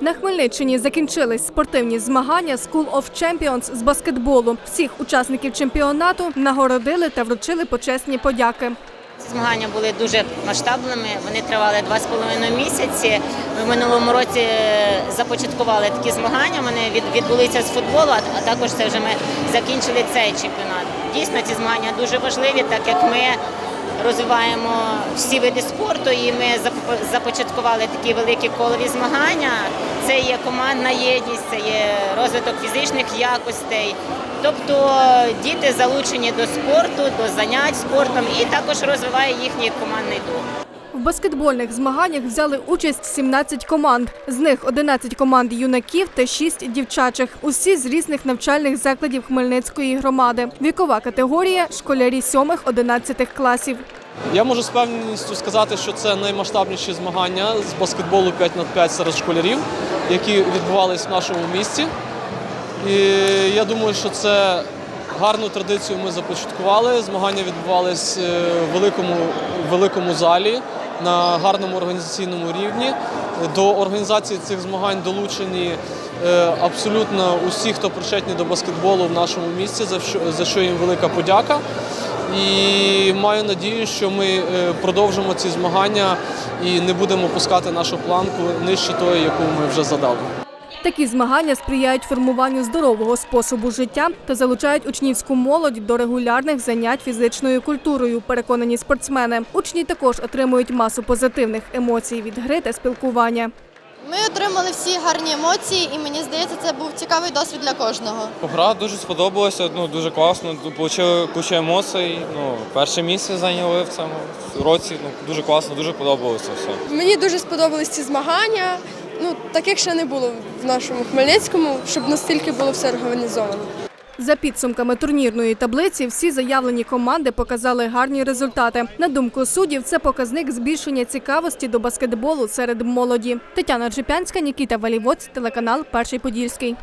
На Хмельниччині закінчились спортивні змагання School of Champions з баскетболу. Всіх учасників чемпіонату нагородили та вручили почесні подяки. Змагання були дуже масштабними. Вони тривали два з половиною місяці. Ми в минулому році е, започаткували такі змагання. Вони від- відбулися з футболу, а також це вже ми закінчили цей чемпіонат. Дійсно, ці змагання дуже важливі, так як ми розвиваємо всі види спорту, і ми зап- започаткували такі великі колові змагання. Це є командна єдність, це є розвиток фізичних якостей. Тобто діти залучені до спорту, до занять спортом і також розвиває їхній командний дух. В баскетбольних змаганнях взяли участь 17 команд. З них 11 команд юнаків та 6 дівчачих. Усі з різних навчальних закладів Хмельницької громади. Вікова категорія школярі 7-11 класів. Я можу з певністю сказати, що це наймасштабніші змагання з баскетболу 5 на 5 серед школярів, які відбувались в нашому місті. І я думаю, що це гарну традицію ми започаткували. Змагання відбувались е, в великому, великому залі на гарному організаційному рівні. До організації цих змагань долучені е, абсолютно усі, хто причетні до баскетболу в нашому місті, за що їм велика подяка. І маю надію, що ми е, продовжимо ці змагання і не будемо пускати нашу планку нижче тої, яку ми вже задали. Такі змагання сприяють формуванню здорового способу життя та залучають учнівську молодь до регулярних занять фізичною культурою. Переконані спортсмени. Учні також отримують масу позитивних емоцій від гри та спілкування. Ми отримали всі гарні емоції, і мені здається, це був цікавий досвід для кожного. Гра дуже сподобалася, ну дуже класно. Отримали кучу емоцій. Ну, перше місце зайняли в цьому році. Ну дуже класно, дуже подобалося все. Мені дуже сподобались ці змагання. Ну, таких ще не було в нашому Хмельницькому, щоб настільки було все організовано. За підсумками турнірної таблиці, всі заявлені команди показали гарні результати. На думку суддів, це показник збільшення цікавості до баскетболу серед молоді. Тетяна Джипянська, Нікіта Валівоць, телеканал Перший Подільський.